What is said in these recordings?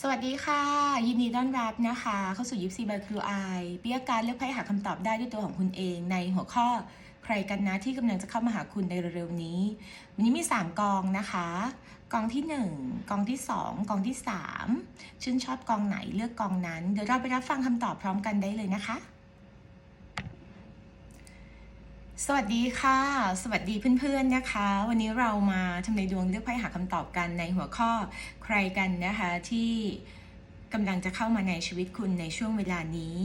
สวัสดีค่ะ ยินดีต้อนรับนะคะ เข้าสู่ยิปซีบายคิวไอเปียการเลือกไพ่หาคำตอบได้ด้วยตัวของคุณเองในหัวข้อใครกันนะที่กำลังจะเข้ามาหาคุณในเร็วๆนี้ วันนี้มี 3 กองนะคะ กองที่ 1 กองที่ 2 กองที่ 3 ชื่นชอบกองไหนเลือกกองนั้น เดี๋ยวเราไปรับฟังคำตอบพร้อมกันได้เลยนะคะ สวัสดีค่ะ สวัสดีเพื่อนๆนะคะ วันนี้เรามาทำในายดวงเลือกไพ่หาคำตอบกันในหัวข้อใครกันนะคะที่กำลังจะเข้ามาในชีวิตคุณในช่วงเวลานี้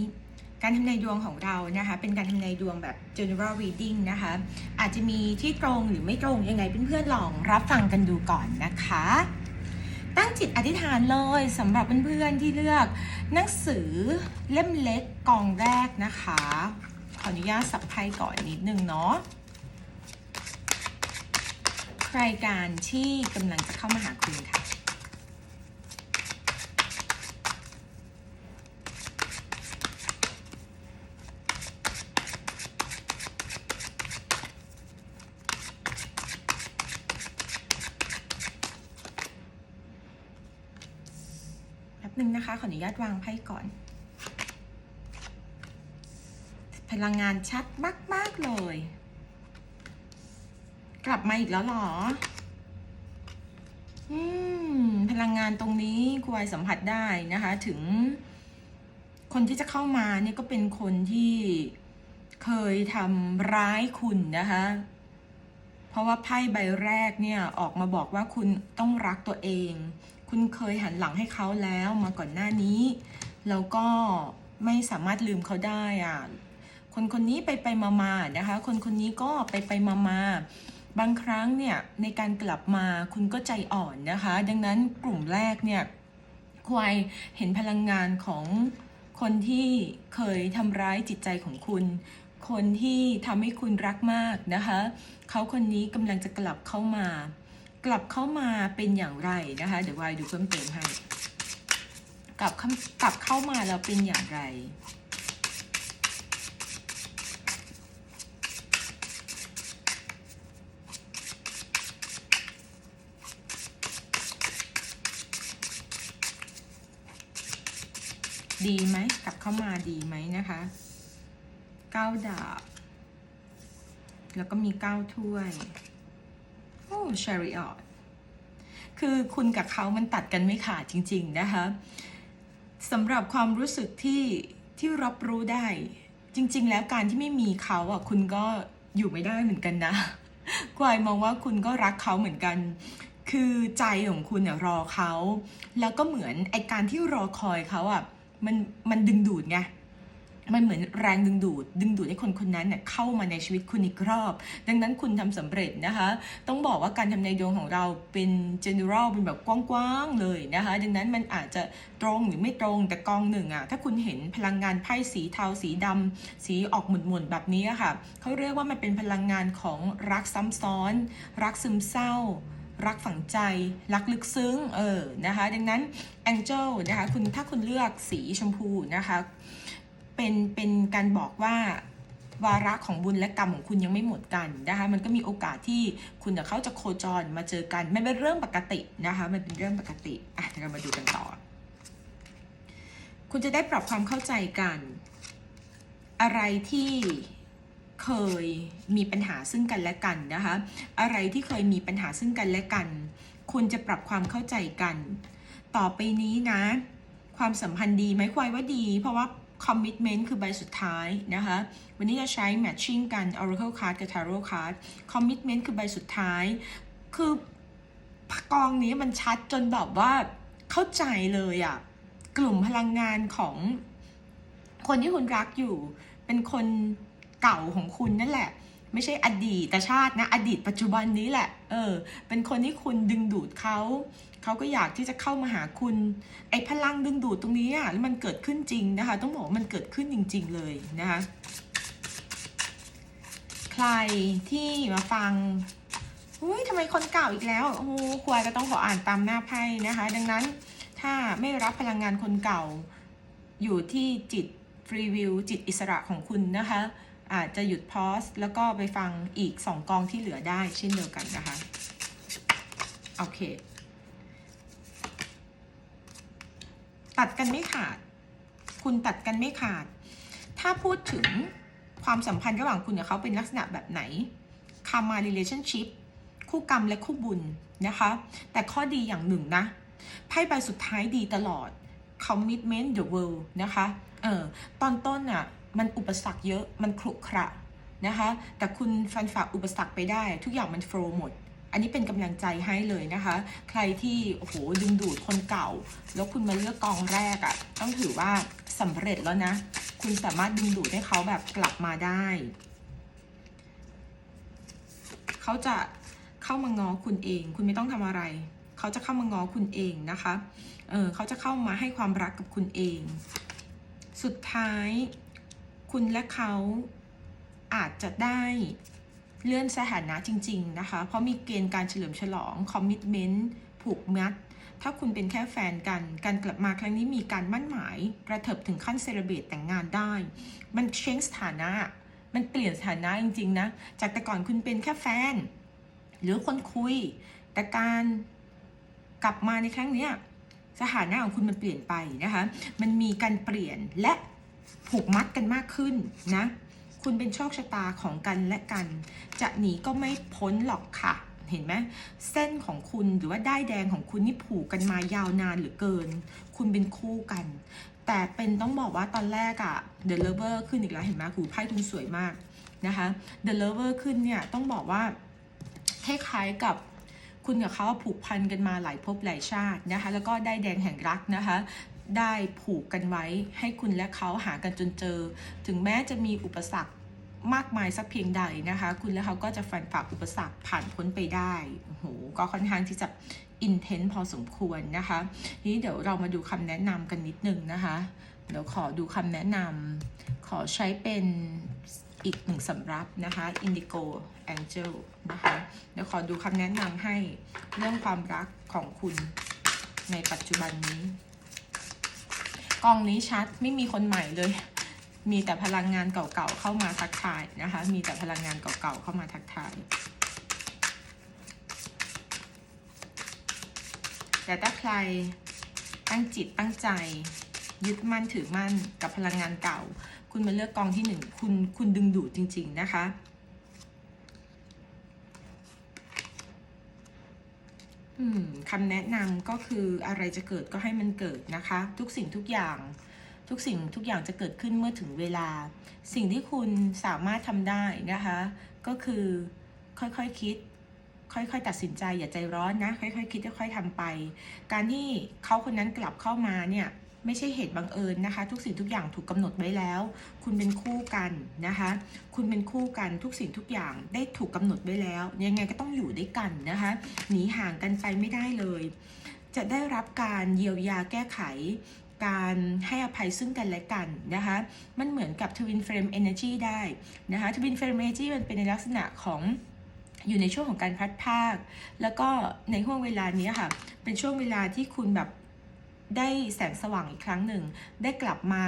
การทำนายดวงของเรานะคะ เป็นการทำนายดวงแบบ general reading นะคะ อาจจะมีที่ตรงหรือไม่ตรงยังไงเพื่อนๆลองรับฟังกันดูก่อนนะคะ ตั้งจิตอธิษฐานเลยสำหรับเพื่อนๆที่เลือกหนังสือเล่มเล็กกองแรกนะคะ ขออนุญาตสับไพ่ก่อนนิดนึงเนาะใครการที่กำลังจะเข้ามาหาคุณค่ะ แป๊บนึงนะคะ ขออนุญาตวางไพ่ก่อน พลังงานชัดมาก ๆ เลย กลับมาอีกแล้วหรอ อืม พลังงานตรงนี้ครูไอสัมผัสได้นะคะ ถึง คนที่จะเข้ามาเนี่ยก็เป็นคนที่เคยทำร้ายคุณนะคะ เพราะว่าไพ่ใบแรกเนี่ยออกมาบอกว่าคุณต้องรักตัวเอง คุณเคยหันหลังให้เขาแล้วมาก่อนหน้านี้ แล้วก็ไม่สามารถลืมเขาได้อะ คนคนนี้ไปไปมามานะคะ คนคนนี้ก็ไปไปมามาบางครั้งเนี่ยในการกลับมาคุณก็ใจอ่อนนะคะ ดังนั้นกลุ่มแรกเนี่ยควายเห็นพลังงานของคนที่เคยทำร้ายจิตใจของคุณ คนที่ทำให้คุณรักมากนะคะ เขาคนนี้กำลังจะกลับเข้ามา กลับเข้ามาเป็นอย่างไรนะคะ เดี๋ยววายดูเพิ่มเติมให้ กลับกลับเข้ามาแล้วเป็นอย่างไร ดีไหมกลับเข้ามาดีไหมนะคะเก้าดาบ แล้วก็มีเก้าถ้วย โอ้ชาริออตคือคุณกับเขามันตัดกันไม่ขาดจริง ๆ นะคะสำหรับความรู้สึกที่ที่รับรู้ได้ จริง ๆ แล้วการที่ไม่มีเขาอะคุณก็อยู่ไม่ได้เหมือนกันนะกวายมองว่าคุณก็รักเขาเหมือนกัน คือใจของคุณเนี่ยรอเขา แล้วก็เหมือนไอการที่รอคอยเขาอะ มันมันดึงดูดไงมันเหมือนแรงดึงดูด ดึงดูดให้คนคนนั้นเนี่ยเข้ามาในชีวิตคุณอีกรอบ ดังนั้นคุณทำสำเร็จนะคะ ต้องบอกว่าการทำในายดวงของเราเป็น general เป็นแบบกว้างๆเลยนะคะ ดังนั้นมันอาจจะตรงหรือไม่ตรงแต่กองหนึ่งอะถ้าคุณเห็นพลังงานไพ่สีเทาสีดำสีออกหมุนๆแบบนี้ค่ะเขาเรียกว่ามันเป็นพลังงานของรักซ้ำซ้อน รักซึมเศร้า รักฝังใจ รักลึกซึ้ง เออ นะคะ ดังนั้น Angel นะคะ คุณถ้าคุณเลือกสีชมพูนะคะ เป็น เป็นการบอกว่าวาระของบุญและกรรมของคุณยังไม่หมดกันนะคะ มันก็มีโอกาสที่คุณกับเขาจะโคจรมาเจอกันมันเป็นเรื่องปกตินะคะ มันเป็นเรื่องปกติ อะเดี๋ยวเรามาดูกันต่อ คุณจะได้ปรับความเข้าใจกัน อะไรที่ เคยมีปัญหาซึ่งกันและกันนะคะ อะไรที่เคยมีปัญหาซึ่งกันและกันคุณจะปรับความเข้าใจกัน ต่อไปนี้นะ ความสัมพันธ์ดีไหมควายว่าดี เพราะว่า commitment คือใบสุดท้ายนะคะ วันนี้จะใช้ matching กัน oracle card กับ tarot card commitment คือใบสุดท้าย คือกองนี้มันชัดจนแบบว่าเข้าใจเลยอะกลุ่มพลังงานของคนที่คุณรักอยู่ เป็นคน เก่าของคุณนั่นแหละ ไม่ใช่อดีตชาตินะ อดีตปัจจุบันนี้แหละ เออ เป็นคนที่คุณดึงดูดเขา เขาก็อยากที่จะเข้ามาหาคุณ ไอ้พลังดึงดูดตรงนี้อะมันเกิดขึ้นจริงนะคะ ต้องบอกว่ามันเกิดขึ้นจริง ๆ เลยนะคะ ใครที่มาฟังอุ้ยทำไมคนเก่าอีกแล้ว โอ้โหควายก็ต้องขออ่านตามหน้าไพ่นะคะ ดังนั้นถ้าไม่รับพลังงานคนเก่า อยู่ที่จิตฟรีวิวจิตอิสระของคุณนะคะ อาจจะหยุดพอสแล้วก็ไปฟังอีก 2 กองที่เหลือได้เช่นเดียวกันนะคะ โอเค ตัดกันไม่ขาด คุณตัดกันไม่ขาด ถ้าพูดถึงความสัมพันธ์ระหว่างคุณกับเขาเป็นลักษณะแบบไหนคามา relationship คู่กรรมและคู่บุญนะคะ แต่ข้อดีอย่างหนึ่งนะ ไพ่ใบสุดท้ายดีตลอด commitment the world นะคะ เออ ตอนต้นอะ มันอุปสรรคเยอะมันขรุขระนะคะแต่คุณฟันฝ่าอุปสรรคไปได้ ทุกอย่างมันโฟล์หมด อันนี้เป็นกำลังใจให้เลยนะคะ ใครที่โอ้โหดึงดูดคนเก่า แล้วคุณมาเลือกกองแรกอะ่ะต้องถือว่าสำเร็จแล้วนะ คุณสามารถดึงดูดให้เขาแบบกลับมาได้ เขาจะเข้ามางอคุณเอง คุณไม่ต้องทำอะไร เขาจะเข้ามางอคุณเองนะคะเออเขาจะเข้ามาให้ความรักกับคุณเอง สุดท้าย คุณและเขาอาจจะได้เลื่อนสถานะจริง ๆ นะคะ เพราะมีเกณฑ์การเฉลิมฉลองคอมมิชเมนต์ผูกมัด ถ้าคุณเป็นแค่แฟนกัน การกลับมาครั้งนี้มีการมั่นหมาย กระเถิบถึงขั้นเซเลบรตแต่งงานได้ มันเชงสถานะ มันเปลี่ยนสถานะจริง ๆ นะ จากแต่ก่อนคุณเป็นแค่แฟน หรือคนคุย แต่การกลับมาในครั้งนี้สถานะของคุณมันเปลี่ยนไปนะคะ มันมีการเปลี่ยนและ ผูกมัดกันมากขึ้นนะ คุณเป็นโชคชะตาของกันและกัน จะหนีก็ไม่พ้นหรอกค่ะ เห็นไหมเส้นของคุณหรือว่าได้ายแดงของคุณนี่ผูกกันมายาวนานเหลือเกิน คุณเป็นคู่กัน แต่เป็นต้องบอกว่าตอนแรกอะ The Lover ขึ้นอีกแล้วเห็นไหมหูไพ่ทุนสวยมากนะคะ The Lover ขึ้นเนี่ยต้องบอกว่าคล้ายๆกับคุณกับเขาผูกพันกันมาหลายภพหลายชาตินะคะ แล้วก็ได้แดงแห่งรักนะคะ ได้ผูกกันไว้ ให้คุณและเขาหากันจนเจอ ถึงแม้จะมีอุปสรรคมากมายสักเพียงใดนะคะ คุณและเขาก็จะฟันฝ่าอุปสรรคผ่านพ้นไปได้โอ้โหก็ค่อนข้างที่จะอินเทนต์พอสมควรนะคะทีนี้เดี๋ยวเรามาดูคำแนะนำกันนิดนึงนะคะ เดี๋ยวขอดูคำแนะนำขอใช้เป็นอีกหนึ่งสำรับนะคะ Indigo Angel นะคะ เดี๋ยวขอดูคำแนะนำให้เรื่องความรักของคุณในปัจจุบันนี้ กองนี้ชัดไม่มีคนใหม่เลย มีแต่พลังงานเก่าๆเข้ามาทักทายนะคะ มีแต่พลังงานเก่าๆเข้ามาทักทาย แต่ถ้าใครตั้งจิตตั้งใจ ยึดมั่นถือมั่นกับพลังงานเก่า คุณมาเลือกกองที่หนึ่งคุณคุณดึงดูดจริง ๆนะคะ อืม คำแนะนำก็คืออะไรจะเกิดก็ให้มันเกิดนะคะ ทุกสิ่งทุกอย่าง ทุกสิ่งทุกอย่างจะเกิดขึ้นเมื่อถึงเวลา สิ่งที่คุณสามารถทำได้นะคะ ก็คือค่อยๆคคิด ค่อยๆตัดสินใจอย่าใจร้อนนะ ค่อยๆคิดค่อยๆทำไป การที่เขาคนนั้นกลับเข้ามาเนี่ย ไม่ใช่เหตุบังเอิญนะคะ ทุกสิ่งทุกอย่างถูกกำหนดไว้แล้ว คุณเป็นคู่กันนะคะ คุณเป็นคู่กันทุกสิ่งทุกอย่างได้ถูกกำหนดไว้แล้ว ยังไงก็ต้องอยู่ด้วยกันนะคะ หนีห่างกันไปไม่ได้เลย จะได้รับการเยียวยาแก้ไข การให้อภัยซึ่งกันและกันนะคะ มันเหมือนกับ Twin Flame Energy ได้นะคะ Twin Flame Energy มันเป็นในลักษณะของอยู่ในช่วงของการพัดภาค แล้วก็ในห่วงเวลานี้ค่ะ เป็นช่วงเวลาที่คุณแบบ ได้แสงสว่างอีกครั้งหนึ่ง ได้กลับมา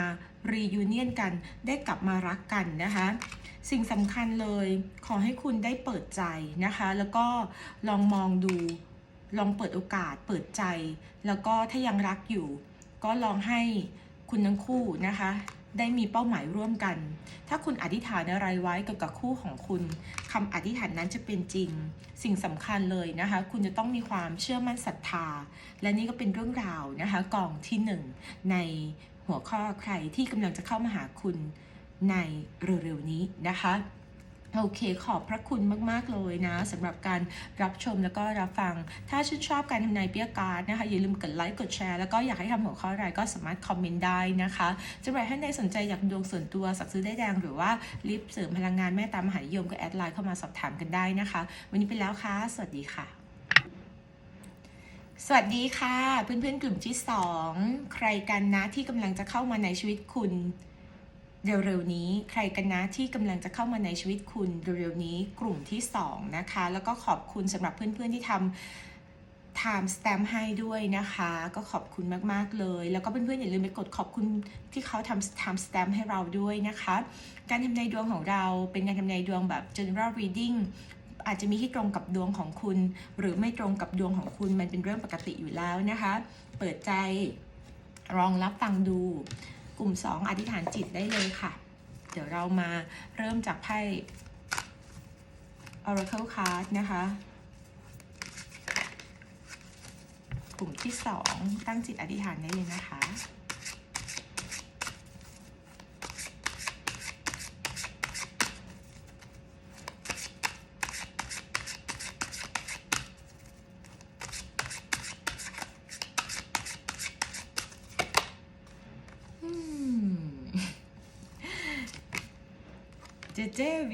รียูเนียนกัน ได้กลับมารักกันนะคะ สิ่งสำคัญเลยขอให้คุณได้เปิดใจนะคะ แล้วก็ลองมองดูลองเปิดโอกาสเปิดใจ แล้วก็ถ้ายังรักอยู่ ก็ลองให้คุณทั้งคู่นะคะ ได้มีเป้าหมายร่วมกัน ถ้าคุณอธิษฐานอะไรไว้เกี่ยวกับคู่ของคุณคำอธิษฐานนั้นจะเป็นจริง สิ่งสำคัญเลยนะคะ คุณจะต้องมีความเชื่อมั่นศรัทธา และนี่ก็เป็นเรื่องราวนะคะกองที่หนึ่งในหัวข้อใครที่กำลังจะเข้ามาหาคุณในเร็วๆนี้นะคะ โอเคขอบพระคุณมาก ๆ เลยนะสำหรับการรับชมแล้วก็รับฟัง ถ้าชื่นชอบการทำนายเปียการ์ดนะคะ อย่าลืมกดไลค์กดแชร์แล้วก็อยากให้ทำหัวข้ออะไรก็สามารถคอมเมนต์ได้นะคะสำหรับท่านใดสนใจอยากดวงส่วนตัวสักซื้อได้แดงหรือว่าลิฟต์เสริมพลังงานแม่ตามมหานิยมก็แอดไลน์เข้ามาสอบถามกันได้นะคะ วันนี้ไปแล้วค่ะ สวัสดีค่ะสวัสดีค่ะ เพื่อนๆกลุ่มที่ 2 ใครกันนะที่กำลังจะเข้ามาในชีวิตคุณ เร็วๆนี้ใครกันนะที่กำลังจะเข้ามาในชีวิตคุณเร็วๆนี้กลุ่มที่ 2 นะคะ แล้วก็ขอบคุณสำหรับเพื่อนๆที่ทำ time stamp ให้ด้วยนะคะ ก็ขอบคุณมากๆเลย แล้วก็เพื่อนๆอย่าลืมไปกดขอบคุณที่เขาทำ time stamp ให้เราด้วยนะคะ การทำนายดวงของเราเป็นการทำนายดวงแบบ general reading อาจจะมีที่ตรงกับดวงของคุณ หรือไม่ตรงกับดวงของคุณมันเป็นเรื่องปกติอยู่แล้วนะคะ เปิดใจลองรับฟังดู กลุ่ม 2 อธิษฐานจิตได้เลยค่ะ เดี๋ยวเรามาเริ่มจากไพ่ Oracle Card นะคะ กลุ่มที่ 2 ตั้งจิตอธิษฐานได้เลยนะคะ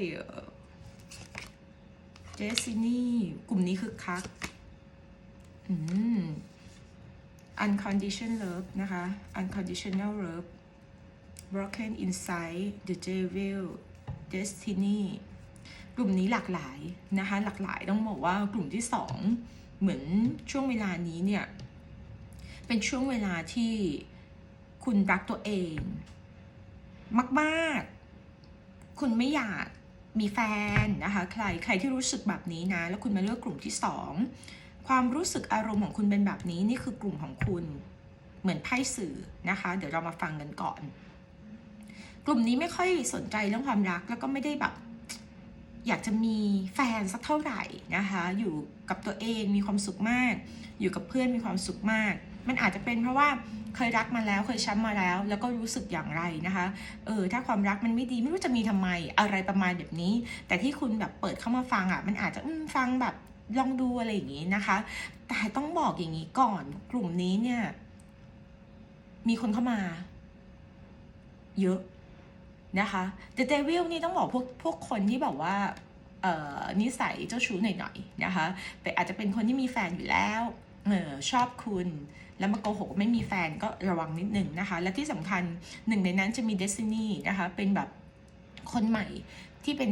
เจวิวเจซินี่กลุ่มนี้คือคักอืม unconditional love นะคะ unconditional love broken inside the devil destiny กลุ่มนี้หลากหลายนะคะ หลากหลายต้องบอกว่ากลุ่มที่สองเหมือนช่วงเวลานี้เนี่ย เป็นช่วงเวลาที่คุณรักตัวเอง มาก ๆ คุณไม่อยาก มีแฟนนะคะใครใครที่รู้สึกแบบนี้นะ แล้วคุณมาเลือกกลุ่มที่สองความรู้สึกอารมณ์ของคุณเป็นแบบนี้นี่คือกลุ่มของคุณเหมือนไพ่สื่อนะคะ เดี๋ยวเรามาฟังกันก่อน กลุ่มนี้ไม่ค่อยสนใจเรื่องความรักแล้วก็ไม่ได้แบบ อยากจะมีแฟนสักเท่าไหร่นะคะ อยู่กับตัวเองมีความสุขมาก อยู่กับเพื่อนมีความสุขมาก มันอาจจะเป็นเพราะว่าเคยรักมาแล้วเคยช้ำมาแล้ว แล้วก็รู้สึกอย่างไรนะคะเออถ้าความรักมันไม่ดีไม่รู้จะมีทำไมอะไรประมาณแบบนี้ แต่ที่คุณแบบเปิดเข้ามาฟังอะ มันอาจจะฟังแบบลองดูอะไรอย่างนี้นะคะ แต่ต้องบอกอย่างนี้ก่อนกลุ่มนี้เนี่ย มีคนเข้ามา เยอะนะคะแต่เดวิลนี่ต้องบอกพวกพวกคนที่แบบว่าเออนิสัยเจ้าชู้หน่อยๆนะคะแต่อาจจะเป็นคนที่มีแฟนอยู่แล้ว เออชอบคุณ แล้วมาโกหกไม่มีแฟนก็ระวังนิดหนึ่งนะคะ และที่สำคัญหนึ่งในนั้นจะมีเดซินีนะคะ เป็นแบบคนใหม่ที่เป็น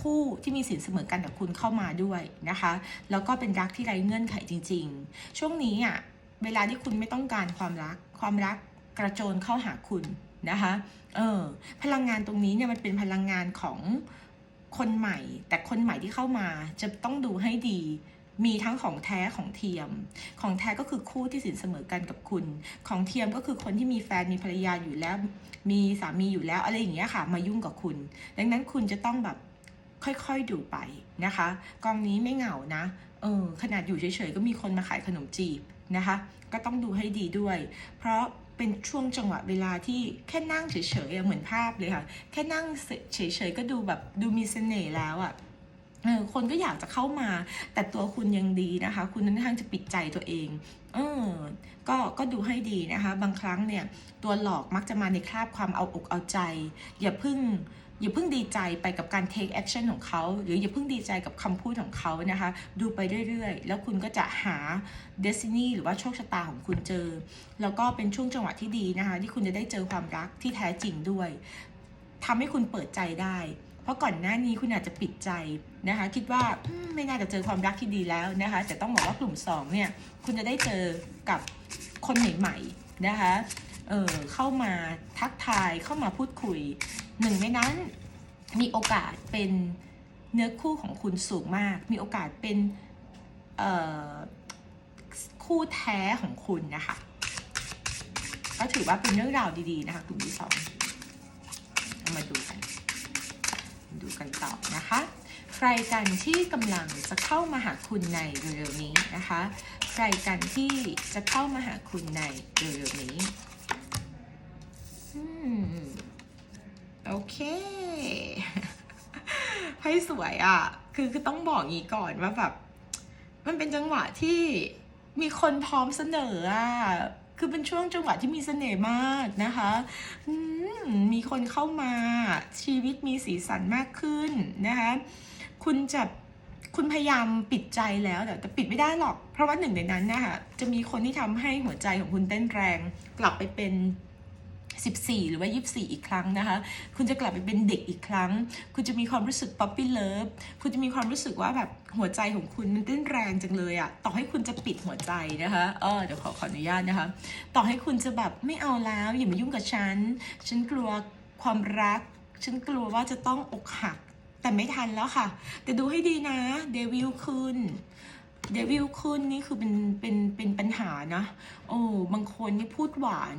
คู่ที่มีสินเสมอกันกับคุณเข้ามาด้วยนะคะ แล้วก็เป็นรักที่ไร้เงื่อนไขจริง ๆ ช่วงนี้อะเวลาที่คุณไม่ต้องการความรัก ความรักกระโจนเข้าหาคุณนะคะ เออ พลังงานตรงนี้เนี่ยมันเป็นพลังงานของคนใหม่ แต่คนใหม่ที่เข้ามาจะต้องดูให้ดี มีทั้งของแท้ของเทียม ของแท้ก็คือคู่ที่สินเสมอกันกับคุณ ของเทียมก็คือคนที่มีแฟนมีภรรยาอยู่แล้ว มีสามีอยู่แล้วอะไรอย่างเงี้ยค่ะ มายุ่งกับคุณ ดังนั้นคุณจะต้องแบบค่อยๆดูไปนะคะกองนี้ไม่เหงานะเออขนาดอยู่เฉยๆก็มีคนมาขายขนมจีบนะคะ ก็ต้องดูให้ดีด้วย เพราะเป็นช่วงจังหวะเวลาที่แค่นั่งเฉยๆเหมือนภาพเลยค่ะ แค่นั่งเฉยๆก็ดูแบบดูมีเสน่ห์แล้วอะ่ะ คนก็อยากจะเข้ามา แต่ตัวคุณยังดีนะคะ คุณค่อนข้างจะปิดใจตัวเองเออก็ก็ดูให้ดีนะคะ บางครั้งเนี่ย ตัวหลอกมักจะมาในคราบความเอาอกเอาใจ อย่าพิ่งอย่าเพิ่งดีใจไปกับการ take action ของเขา หรืออย่าเพิ่งดีใจกับคำพูดของเขานะคะ ดูไปเรื่อยๆ แล้วคุณก็จะหา destiny หรือว่าโชคชะตาของคุณเจอ แล้วก็เป็นช่วงจังหวะที่ดีนะคะ ที่คุณจะได้เจอความรักที่แท้จริงด้วยทำให้คุณเปิดใจได้ ราะก่อนหน้านี้คุณอาจจะปิดใจนะคะ คิดว่าไม่น่าจะเจอความรักที่ดีแล้วนะคะ แต่ต้องบอกว่ากลุ่มสองเนี่ย คุณจะได้เจอกับคนใหม่ๆนะคะ เออเข้ามาทักทายเข้ามาพูดคุยหนึ่งในนั้นมีโอกาสเป็นเนื้อคู่ของคุณสูงมาก มีโอกาสเป็นคู่แท้ของคุณนะคะ ก็ถือว่าเป็นเรื่องราวดีๆนะคะกลุ่มที่สองมาดูกัน ดูกันต่อนะคะ ใครกันที่กำลังจะเข้ามาหาคุณในเร็วๆนี้นะคะ ใครกันที่จะเข้ามาหาคุณในเร็วๆนี้โอเค ให้สวยอะ คือคือต้องบอกงี้ก่อนว่าแบบ มันเป็นจังหวะที่มีคนพร้อมเสนออะ คือเป็นช่วงจังหวะที่มีเสน่ห์มากนะคะมีคนเข้ามาชีวิตมีสีสันมากขึ้นนะคะคุณจะคุณพยายามปิดใจแล้วแต่แต่ปิดไม่ได้หรอก เพราะว่าหนึ่งในนั้นนะคะจะมีคนที่ทำให้หัวใจของคุณเต้นแรง กลับไปเป็น 14 หรือว่า 24 อีกครั้งนะคะ คุณจะกลับไปเป็นเด็กอีกครั้ง คุณจะมีความรู้สึกป๊อปปี้เลิฟคุณจะมีความรู้สึกว่าแบบหัวใจของคุณมันเต้นแรงจังเลยอะต่อให้คุณจะปิดหัวใจนะคะเออเดี๋ยวขอขออนุญาตนะคะ ต่อให้คุณจะแบบไม่เอาแล้วอย่ามายุ่งกับฉัน ฉันกลัวความรัก ฉันกลัวว่าจะต้องอกหักแต่ไม่ทันแล้วค่ะ แต่ดูให้ดีนะเดวิลคุณเดวิลขึ้นนี่คือเป็นเป็นเป็นปัญหานะ โอ้บางคนนี่พูดหวาน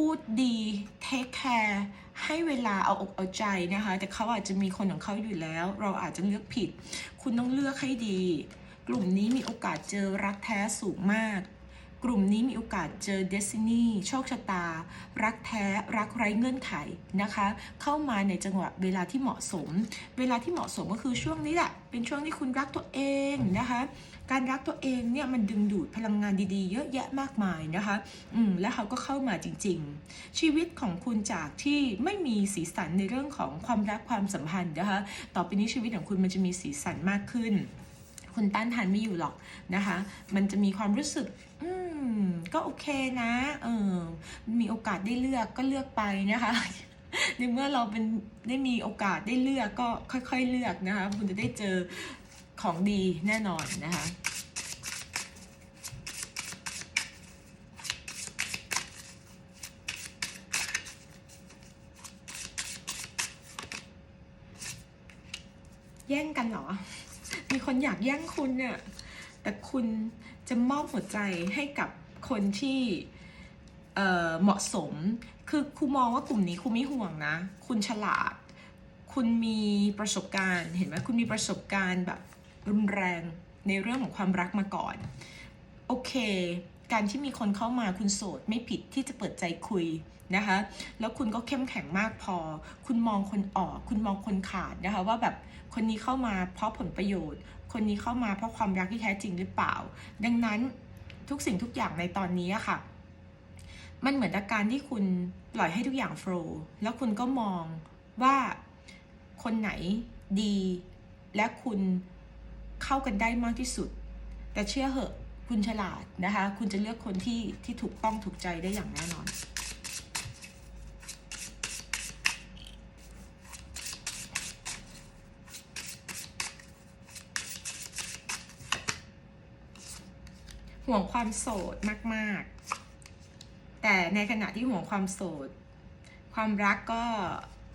พูดดีเทคแคร์ให้เวลาเอาอกเอาใจนะคะ แต่เขาอาจจะมีคนของเขาอยู่แล้ว เราอาจจะเลือกผิด คุณต้องเลือกให้ดี กลุ่มนี้มีโอกาสเจอรักแท้สูงมาก กลุ่มนี้มีโอกาสเจอเดซินีโชคชะตา รักแท้รักไร้เงื่อนไขนะคะ เข้ามาในจังหวะเวลาที่เหมาะสม เวลาที่เหมาะสมก็คือช่วงนี้แหละเป็นช่วงที่คุณรักตัวเองนะคะ การรักตัวเองเนี่ยมันดึงดูดพลังงานดีๆ เยอะแยะมากมายนะคะ อืม แล้วเขาก็เข้ามาจริง ๆ ชีวิตของคุณจากที่ไม่มีสีสันในเรื่องของความรักความสัมพันธ์นะคะ ต่อไปนี้ชีวิตของคุณมันจะมีสีสันมากขึ้น คุณต้านทานไม่อยู่หรอกนะคะ มันจะมีความรู้สึกอืมก็โอเคนะ เออ มีโอกาสได้เลือกก็เลือกไปนะคะในเมื่อเราเป็นได้มีโอกาสได้เลือกก็ค่อย ๆ เลือกนะคะ คุณจะได้เจอ ของดีแน่นอนนะคะแย่งกันเหรอ มีคนอยากแย่งคุณเนี่ยแต่คุณจะมอบหัวใจให้กับคนที่เเหมาะสม คือครูมองว่ากลุ่มนี้ครูไม่ห่วงนะ คุณฉลาด คุณมีประสบการณ์ เห็นไหมคุณมีประสบการณ์แบบ รุนแรงในเรื่องของความรักมาก่อน โอเค การที่มีคนเข้ามาคุณโสดไม่ผิดที่จะเปิดใจคุยนะคะ แล้วคุณก็เข้มแข็งมากพอ คุณมองคนออก คุณมองคนขาดนะคะ ว่าแบบคนนี้เข้ามาเพราะผลประโยชน์ คนนี้เข้ามาเพราะความรักที่แท้จริงหรือเปล่า ดังนั้นทุกสิ่งทุกอย่างในตอนนี้ค่ะ มันเหมือนอาการที่คุณปล่อยให้ทุกอย่างโฟล์แล้วคุณก็มองว่าคนไหนดีและคุณ เข้ากันได้มากที่สุด แต่เชื่อเหอะคุณฉลาดนะคะ คุณจะเลือกคนที่ที่ถูกต้องถูกใจได้อย่างแน่นอนห่วงความโสดมาก ๆ แต่ในขณะที่ห่วงความโสด ความรักก็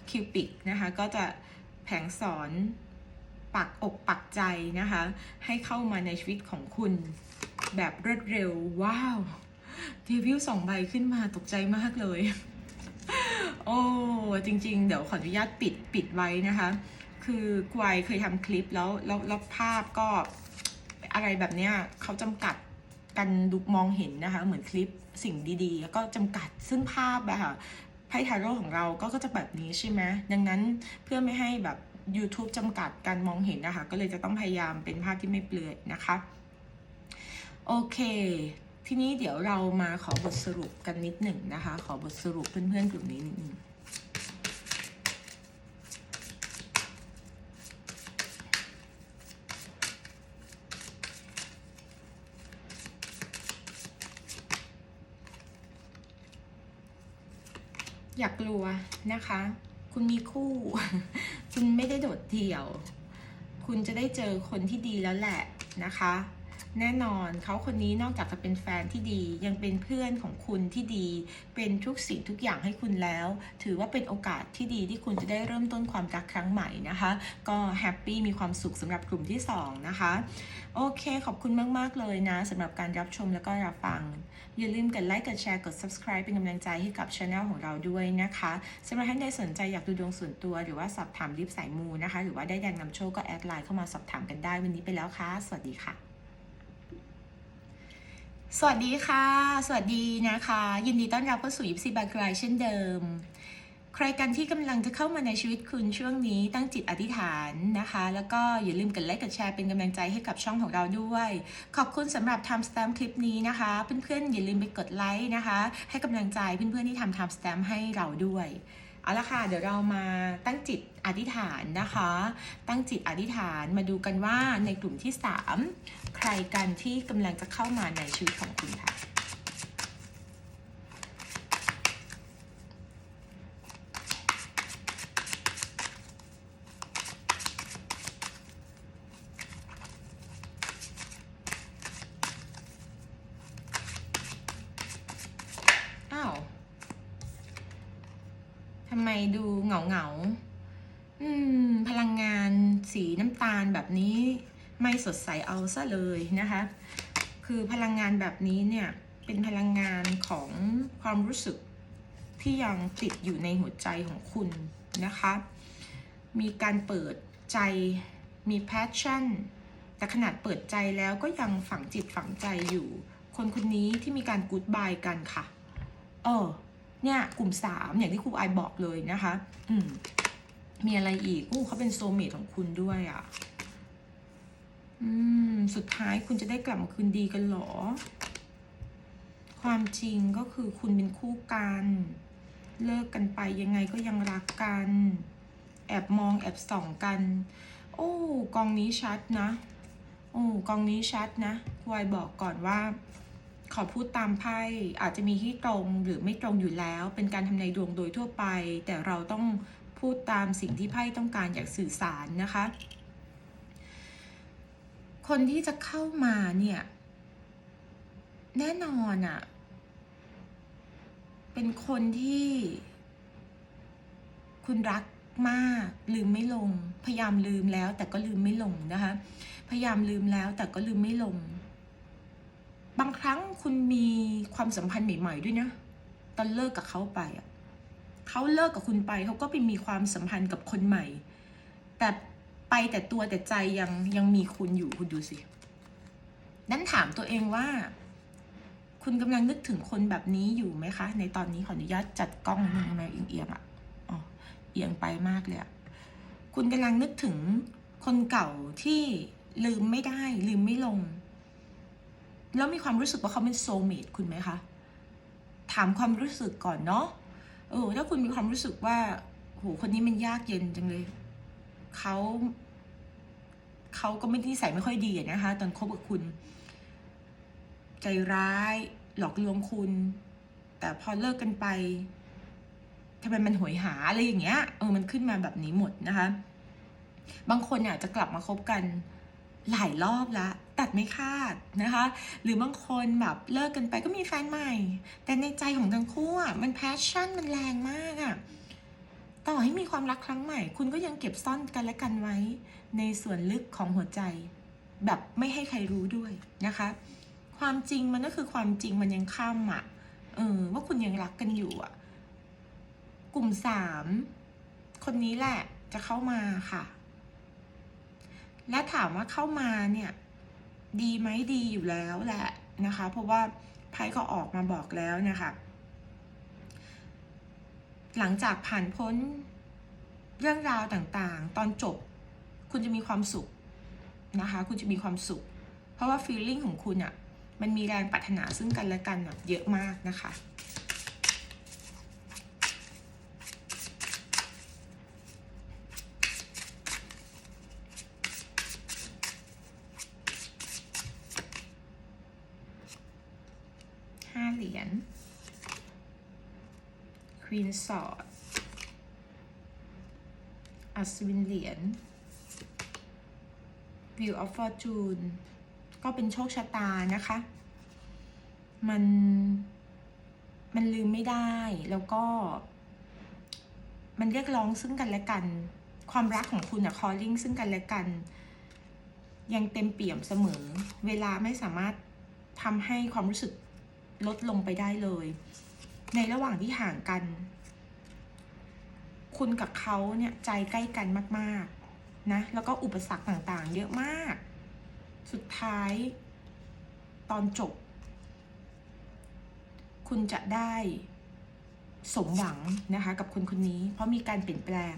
คิวปิกนะคะ ก็จะแผงสอน ปักอกปักใจนะคะ ให้เข้ามาในชีวิตของคุณแบบรวดเร็ว ว้าวเดวิลสองใบขึ้นมาตกใจมากเลย โอ้ จริง ๆ เดี๋ยวขออนุญาตปิดปิดไว้นะคะ คือกวายเคยทำคลิปแล้วแล้วแล้วภาพก็อะไรแบบเนี้ยเขาจำกัดกันดูมองเห็นนะคะ เหมือนคลิปสิ่งดีๆ แล้วก็จำกัดซึ่งภาพอะค่ะไพ่ทาโร่ของเราก็ก็จะแบบนี้ใช่ไหมดังนั้นเพื่อไม่ให้แบบ YouTube จำกัดการมองเห็นนะคะ ก็เลยจะต้องพยายามเป็นภาพที่ไม่เปลือยนะคะ โอเค ทีนี้เดี๋ยวเรามาขอบทสรุปกันนิดหนึ่งนะคะ ขอบทสรุปเพื่อนๆกลุ่มนี้นิดหนึ่งอย่ากลัวนะคะ คุณมีคู่ คุณไม่ได้โดดเดี่ยว คุณจะได้เจอคนที่ดีแล้วแหละนะคะ แน่นอนเขาคนนี้นอกจากจะเป็นแฟนที่ดี ยังเป็นเพื่อนของคุณที่ดี เป็นทุกสิ่งทุกอย่างให้คุณแล้ว ถือว่าเป็นโอกาสที่ดีที่คุณจะได้เริ่มต้นความรักครั้งใหม่นะคะ ก็แฮปปี้มีความสุขสำหรับกลุ่มที่สองนะคะ โอเค ขอบคุณมาก ๆ เลยนะสำหรับการรับชมแล้วก็รับฟัง อย่าลืมกดไลค์กดแชร์กด subscribe เป็นกำลังใจให้กับช anel ของเราด้วยนะคะสำหรับท่านใดสนใจอยากดูดวงส่วนตัว หรือว่าสอบถามริบสายมูนะคะ หรือว่าได้แดงนำโชคก็แอดไลน์เข้ามาสอบถามกันได้วันนี้ไปแล้วค่ะ สวัสดีค่ะ สวัสดีค่ะ สวัสดีนะคะ ยินดีต้อนรับเข้าสู่ยิปซีบายคลายเช่นเดิม ใครกันที่กำลังจะเข้ามาในชีวิตคุณช่วงนี้ตั้งจิตอธิษฐานนะคะ แล้วก็อย่าลืมกดไลค์กดแชร์เป็นกำลังใจให้กับช่องของเราด้วย ขอบคุณสำหรับ time stamp คลิปนี้นะคะ เพื่อนๆอย่าลืมไปกดไลค์นะคะ ให้กำลังใจเพื่อนๆที่ทำ time stamp ให้เราด้วย เอาละค่ะ เดี๋ยวเรามาตั้งจิตอธิษฐานนะคะ ตั้งจิตอธิษฐานมาดูกันว่าในกลุ่มที่ 3 ใครกันที่กำลังจะเข้ามาในชีวิตของคุณค่ะ อ้าว ทำไมดูเหงาเหงาๆอืม พลังงานสีน้ำตาลแบบนี้ ไม่สดใสเอาซะเลยนะคะ คือพลังงานแบบนี้เนี่ยเป็นพลังงานของความรู้สึกที่ยังติดอยู่ในหัวใจของคุณนะคะ มีการเปิดใจมี passion แต่ขนาดเปิดใจแล้วก็ยังฝังจิตฝังใจอยู่ คนคนนี้ที่มีการ good bye กันค่ะ เออ เนี่ยกลุ่มสามอย่างที่ครูไอบอกเลยนะคะ อืม มีอะไรอีกอู้เขาเป็นโซเมทของคุณด้วยอะ่ะ อืม สุดท้ายคุณจะได้กลับมาคืนดีกันเหรอ ความจริงก็คือคุณเป็นคู่กัน เลิกกันไปยังไงก็ยังรักกัน แอบมองแอบส่องกัน โอ้กองนี้ชัดนะ โอ้กองนี้ชัดนะควายบอกก่อนว่า ขอพูดตามไพ่อาจจะมีที่ตรงหรือไม่ตรงอยู่แล้ว เป็นการทำนายดวงโดยทั่วไป แต่เราต้องพูดตามสิ่งที่ไพ่ต้องการอยากสื่อสารนะคะ คนที่จะเข้ามาเนี่ย แน่นอนอะ่ะ เป็นคนที่ คุณรักมากลืมไม่ลง พยายามลืมแล้ว แต่ก็ลืมไม่ลงนะคะ พยายามลืมแล้ว แต่ก็ลืมไม่ลง บางครั้งคุณมีความสัมพันธ์ใหม่ ๆ ด้วยนะตอนเลิกกับเขาไปอะเขาเลิกกับคุณไปเขาก็ไปมีความสัมพันธ์กับคนใหม่ แต่ ไปแต่ตัวแต่ใจยังยังมีคุณอยู่คุณดูสิ นั้นถามตัวเองว่า คุณกำลังนึกถึงคนแบบนี้อยู่ไหมคะ ในตอนนี้ขออนุญาตจัดกล้องนึงนะเอียงๆอะอ๋อเอียงไปมากเลยอะคุณกำลังนึกถึงคนเก่าที่ลืมไม่ได้ ลืมไม่ลง แล้วมีความรู้สึกว่าเขาเป็นโซเมตคุณไหมคะ ถามความรู้สึกก่อนเนาะเออถ้าคุณมีความรู้สึกว่าโหคนนี้มันยากเย็นจังเลย เขาเขาก็ไม่ที่ใส่ไม่ค่อยดีนะคะ ตอนคบกับคุณ ใจร้ายหลอกลวงคุณ แต่พอเลิกกันไปทำไมมันหวยหาอะไรอย่างเงี้ยเออมันขึ้นมาแบบนี้หมดนะคะ บางคนเนี่ยจะกลับมาคบกันหลายรอบละตัดไม่คาดนะคะ หรือบางคนแบบเลิกกันไปก็มีแฟนใหม่ แต่ในใจของทั้งคู่อะมันแพชชั่นมันแรงมากอะ ต่อให้มีความรักครั้งใหม่ คุณก็ยังเก็บซ่อนกันและกันไว้ ในส่วนลึกของหัวใจ แบบไม่ให้ใครรู้ด้วยนะคะ ความจริงมันก็คือความจริงมันยังข้ามอะเออว่าคุณยังรักกันอยู่อะ กลุ่มสามคนนี้แหละจะเข้ามาค่ะ และถามว่าเข้ามาเนี่ย ดีไหมดีอยู่แล้วแหละนะคะ เพราะว่าไพ่ก็ออกมาบอกแล้วนะคะ หลังจากผ่านพ้นเรื่องราวต่างๆ ตอนจบคุณจะมีความสุขนะคะ คุณจะมีความสุข เพราะว่าฟีลลิ่งของคุณอะ่ะ มันมีแรงปรารถนาซึ่งกันและกันแบบเยอะมากนะคะ ห้าเหรียญ ควี นสอด อัศวินเหรียญ View of Fortune ก็เป็นโชคชะตานะคะ มัน มันลืมไม่ได้ แล้วก็ มันเรียกร้องซึ่งกันและกัน ความรักของคุณอะ calling ซึ่งกันและกัน ยังเต็มเปี่ยมเสมอ เวลาไม่สามารถทำให้ความรู้สึกลดลงไปได้เลย ในระหว่างที่ห่างกัน คุณกับเขาเนี่ยใจใกล้กันมากๆนะแล้วก็อุปสรรคต่างๆ เยอะมาก สุดท้าย ตอนจบ คุณจะได้สมหวังนะคะกับคนคนนี้ เพราะมีการเปลี่ยนแปลง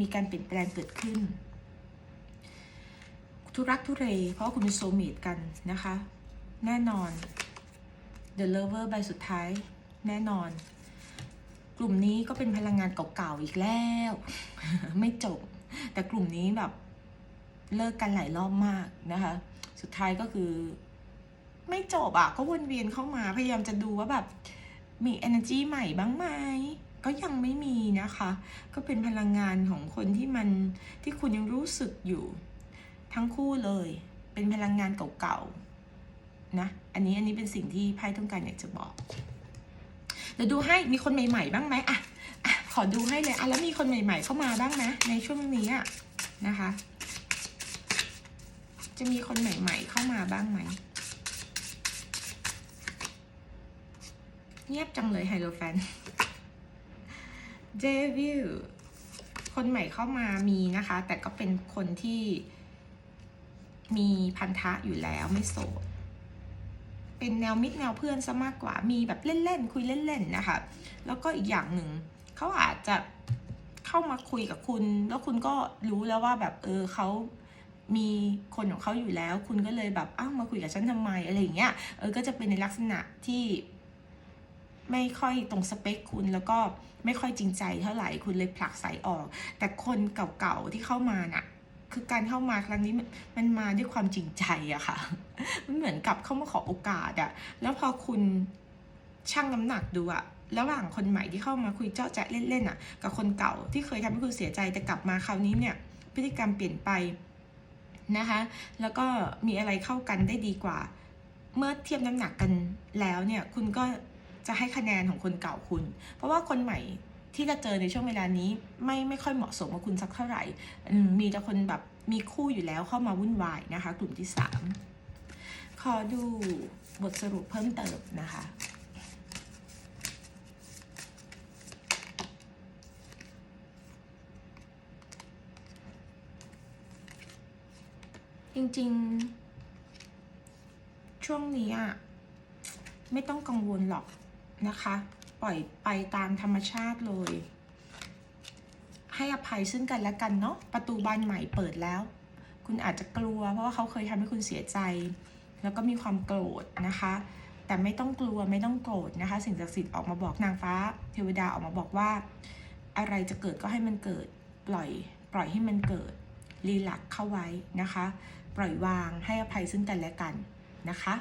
มีการเปลี่ยนแปลงเกิดขึ้น ทุรักทุเร เพราะคุณเป็นโซเมตกันนะคะ แน่นอน The Lover ใบสุดท้าย แน่นอน กลุ่มนี้ก็เป็นพลังงานเก่าๆอีกแล้ว ไม่จบ แต่กลุ่มนี้แบบเลิกกันหลายรอบมากนะคะ สุดท้ายก็คือ ไม่จบอะ่ะก็วนเวียนเข้ามาพยายามจะดูว่าแบบมี energy ใหม่บ้างไหมก็ยังไม่มีนะคะ ก็เป็นพลังงานของคนที่มันที่คุณยังรู้สึกอยู่ ทั้งคู่เลย เป็นพลังงานเก่าๆนะ อันนี้อันนี้เป็นสิ่งที่ไพ่ต้องการอยากจะบอก เดี๋ยวดูให้มีคนใหม่ๆบ้างไหมอะอะขอดูให้เลยอะแล้วมีคนใหม่ ๆ เข้ามาบ้างไหมในช่วงนี้อะนะคะ จะมีคนใหม่ ๆ เข้ามาบ้างไหมเงียบจังเลยไฮโลแฟนเดวิลคนใหม่เข้ามามีนะคะ แต่ก็เป็นคนที่มีพันธะอยู่แล้วไม่โสด เป็นแนวมิตรแนวเพื่อนซะมากกว่ามีแบบเล่นๆคุยเล่นๆนะคะแล้วก็อีกอย่างหนึ่งเขาอาจจะเข้ามาคุยกับคุณ แล้วคุณก็รู้แล้วว่าแบบเออเขามีคนของเขาอยู่แล้ว คุณก็เลยแบบอ้าวมาคุยกับฉันทำไมอะไรอย่างเงี้ยเออก็จะเป็นในลักษณะที่ ไม่ค่อยตรงสเปคคุณแล้วก็ไม่ค่อยจริงใจเท่าไหร่คุณเลยผลักสายออก แต่คนเก่าๆที่เข้ามาน่ะ คือการเข้ามาครั้งนี้มันมาด้วยความจริงใจอะค่ะ มันเหมือนกับเข้ามาขอโอกาสอะแล้วพอคุณชั่งน้ำหนักดูอะระหว่างคนใหม่ที่เข้ามาคุยเจาะแจ๊ะเล่นๆอะกับคนเก่าที่เคยทำให้คุณเสียใจแต่กลับมาคราวนี้เนี่ย พฤติกรรมเปลี่ยนไปนะคะ แล้วก็มีอะไรเข้ากันได้ดีกว่า เมื่อเทียบน้ำหนักกันแล้วเนี่ย คุณก็จะให้คะแนนของคนเก่าคุณ เพราะว่าคนใหม่ ที่จะเจอในช่วงเวลานี้ไม่ไม่ค่อยเหมาะสมกับคุณสักเท่าไหร่ มีแต่คนแบบมีคู่อยู่แล้วเข้ามาวุ่นวายนะคะ กลุ่มที่สามขอดูบทสรุปเพิ่มเติมนะคะจริงๆ ช่วงนี้อะ ไม่ต้องกังวลหรอกนะคะ ล่อยไปตามธรรมชาติเลย ให้อภัยซึ่งกันและกันเนาะประตูบานใหม่เปิดแล้ว คุณอาจจะกลัว เพราะว่าเขาเคยทำให้คุณเสียใจ แล้วก็มีความโกรธนะคะ แต่ไม่ต้องกลัวไม่ต้องโกรธนะคะ สิ่งศักดิ์สิทธิ์ออกมาบอกนางฟ้า เทวดาออกมาบอกว่า อะไรจะเกิดก็ให้มันเกิดปล่อยปล่อยให้มันเกิดรีลักเข้าไว้นะคะ ปล่อยวางให้อภัยซึ่งกันและกันนะคะ